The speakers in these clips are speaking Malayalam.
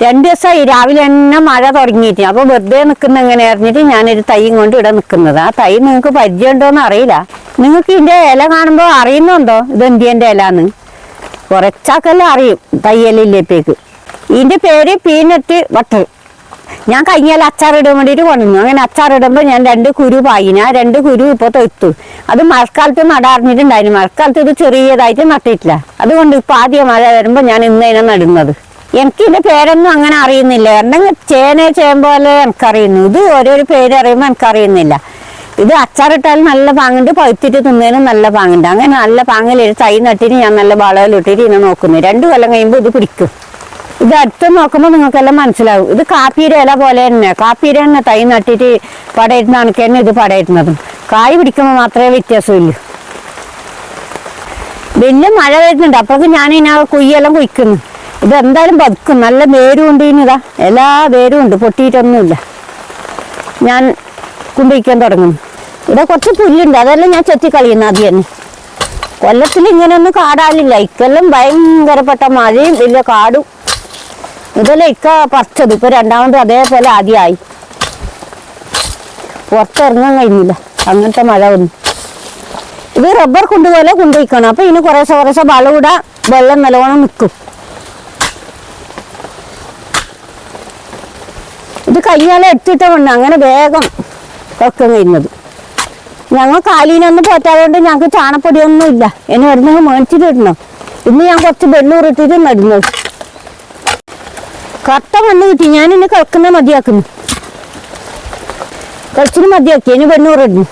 രണ്ടു ദിവസമായി രാവിലെ തന്നെ മഴ തുടങ്ങിയിട്ട് അപ്പൊ വെറുതെ നിൽക്കുന്ന എങ്ങനെ അറിഞ്ഞിട്ട് ഞാനൊരു തൈയും കൊണ്ട് ഇവിടെ നിൽക്കുന്നത് ആ തൈ നിങ്ങൾക്ക് പരിചയമുണ്ടോന്ന് അറിയില്ല. നിങ്ങൾക്ക് ഇതിന്റെ ഇല കാണുമ്പോൾ അറിയുന്നുണ്ടോ? ഇത് എന്തിയന്റെ ഇലാന്ന് കുറച്ചാക്കെല്ലാം അറിയും തയ്യലില്ലേപ്പേക്ക് ഇതിന്റെ പേര് പീനട്ട് ബട്ടർ. ഞാൻ കഴിഞ്ഞാൽ അച്ചാറിടാൻ വേണ്ടിയിട്ട് കൊണ്ടുവന്നു. അങ്ങനെ അച്ചാറിടുമ്പോൾ ഞാൻ രണ്ട് കുരു പായിന്. ആ രണ്ട് കുരു ഇപ്പോൾ തൊയ്ത്തു അത് മഴക്കാലത്ത് നടാറിഞ്ഞിട്ടുണ്ടായിരുന്നു മഴക്കാലത്ത് ഇത് ചെറിയതായിട്ട് നട്ടിട്ടില്ല. അതുകൊണ്ട് ഇപ്പൊ ആദ്യം മഴ വരുമ്പോൾ ഞാൻ ഇന്ന് നടുന്നത്. എനിക്ക് ഇതിന്റെ പേരൊന്നും അങ്ങനെ അറിയുന്നില്ല. എന്തെങ്കിലും ചേന ചേമ്പോലെ എനിക്കറിയുന്നു. ഇത് ഓരോരോ പേര് അറിയുമ്പോൾ എനിക്കറിയുന്നില്ല. ഇത് അച്ചാറിട്ടാൽ നല്ല പാങ്ങുണ്ട് പഴുത്തിട്ട് തിന്നതിനും നല്ല പാങ്ങുണ്ട്. അങ്ങനെ നല്ല പാങ്ങിൽ ഒരു തൈ നട്ടിട്ട് ഞാൻ നല്ല വളവിലിട്ടിട്ട് ഇതിനെ നോക്കുന്നു. രണ്ടു കൊല്ലം കഴിയുമ്പോൾ ഇത് പിടിക്കും. ഇത് അടുത്ത് നോക്കുമ്പോൾ നിങ്ങൾക്കെല്ലാം മനസ്സിലാവും. ഇത് കാപ്പിയുടെ ഇല പോലെ തന്നെ. കാപ്പിയുടെ തന്നെ തൈ നട്ടിട്ട് പടയിരുന്ന തന്നെ ഇത് പടയിരുന്നതും. കായ് പിടിക്കുമ്പോൾ മാത്രമേ വ്യത്യാസമില്ല വലിയ മഴ വരുന്നുണ്ട്. അപ്പോഴേക്ക് ഞാൻ ഇതിനാ കുയ്യെല്ലാം കുയ്ക്കുന്നു ഇത് എന്തായാലും പതുക്കും നല്ല വേരും ഉണ്ട് ഇനിതാ. എല്ലാ വേരും ഉണ്ട് പൊട്ടിയിട്ടൊന്നുമില്ല. ഞാൻ കുമ്പിക്കാൻ തുടങ്ങും ഇവിടെ കുറച്ച് പുല്ലുണ്ട് അതെല്ലാം ഞാൻ ചെത്തി കളയുന്നു ആദ്യം തന്നെ. കൊല്ലത്തിൽ ഇങ്ങനെയൊന്നും കാടാലില്ല ഇക്കെല്ലാം ഭയങ്കരപ്പെട്ട മഴയും വലിയ കാടും. ഇതെല്ലാം ഇക്ക പറിച്ചത്. ഇപ്പൊ രണ്ടാമത് അതേപോലെ ആദ്യമായി പുറത്തിറങ്ങാൻ കഴിഞ്ഞില്ല. അങ്ങനത്തെ മഴ വന്നു. ഇത് റബ്ബർ കൊണ്ടുപോലെ കൊണ്ടുപോയിക്കണം അപ്പൊ ഇനി കുറേശ്ശെ കുറേശ്ശെ വളവിടാ വെള്ളം നല്ലോണം നിൽക്കും. ഇത് കയ്യാലെ എടുത്തിട്ട മണ്ണ്. അങ്ങനെ വേഗം കൊക്കം കഴിഞ്ഞത്. ഞങ്ങൾ കാലീനൊന്നും പോറ്റാതുകൊണ്ട് ഞങ്ങൾക്ക് ചാണപ്പൊടിയൊന്നും ഇല്ല. എന്നെ വരുന്നെങ്കിൽ മേടിച്ചിട്ട് ഇടണം. ഇന്ന് ഞാൻ കുറച്ച് വെള്ളൂറിട്ടിട്ട് നടുന്നു കറുത്ത മണ്ണ് കിട്ടി. ഞാൻ ഇന്ന് കിളക്കുന്ന മതിയാക്കുന്നു. കുറച്ചിന് മതിയാക്കി. ഇനി വെണ്ണൂറ് ഇടുന്നു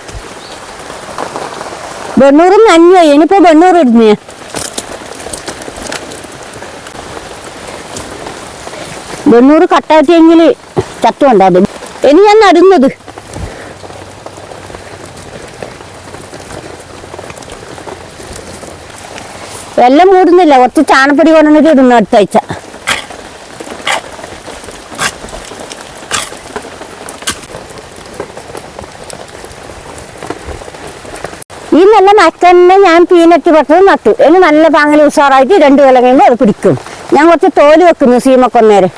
വെണ്ണൂറ് നന്യായി ഇനിയിപ്പോ വെണ്ണൂറ് ഇടുന്നു. ഞാൻ വെണ്ണൂറ് കട്ടാക്കിയെങ്കിൽ ചത്തുണ്ടാകും ഇനി ഞാൻ നടുന്നത് വെള്ളം മൂടുന്നില്ല. കുറച്ച് ചാണപ്പൊടി കൊണ്ടുവന്നിട്ട് ഇടുന്നു അടുത്ത ആഴ്ച. ഈ നല്ല മറ്റന്നെ ഞാൻ പീനട്ട് പട്ടത് നട്ടു. ഇനി നല്ല പാങ്ങൽ ഉഷാറായിട്ട് രണ്ടു കൊല്ലം കഴിയുമ്പോൾ അത് പിടിക്കും. ഞാൻ കുറച്ച് തോൽ വെക്കുന്നു സീമക്കൊന്നേരെ.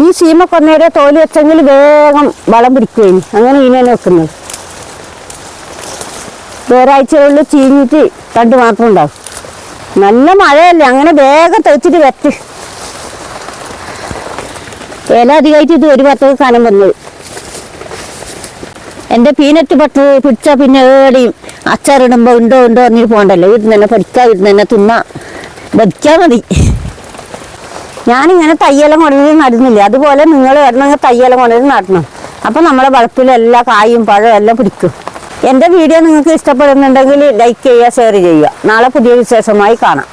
ഈ സീമ സീമക്കൊന്നേരെ തോലി വെച്ചെങ്കിൽ വേഗം വളം പിടിക്കുകയും അങ്ങനെ ഇതിനെ വെക്കുന്നത്. ഒരാഴ്ചകളിൽ ചീഞ്ഞിട്ട് രണ്ട് മാത്രം ഉണ്ടാവും. നല്ല മഴയല്ലേ അങ്ങനെ വേഗം തെച്ചിട്ട് വെച്ച് ഇല അധികമായിട്ട് ഇത് ഒരു പത്ത് കാലം വന്നത്. എന്റെ പീനറ്റ് പട്ട് പിടിച്ച പിന്നെ ഏടിയും അച്ചാറിടുമ്പോൾ ഉണ്ടോ ഉണ്ടോ എന്നിട്ട് പോകണ്ടല്ലോ. വീട്ടിൽ തന്നെ പഠിക്കാം വീട്ടിൽ തന്നെ തിന്നാ. ബതിക്കാൻ മതി. ഞാനിങ്ങനെ തയ്യലം കൊണ്ടുവന്ന് നടുന്നില്ല? അതുപോലെ നിങ്ങൾ വരണമെങ്കിൽ തയ്യലം കൊണ്ടുവന്ന് നടണം. അപ്പം നമ്മുടെ വളപ്പിൽ എല്ലാ കായും പഴവും എല്ലാം പിടിക്കും. എന്റെ വീഡിയോ നിങ്ങൾക്ക് ഇഷ്ടപ്പെടുന്നുണ്ടെങ്കിൽ ലൈക്ക് ചെയ്യുക ഷെയർ ചെയ്യുക. നാളെ പുതിയ വിശേഷമായി കാണാം.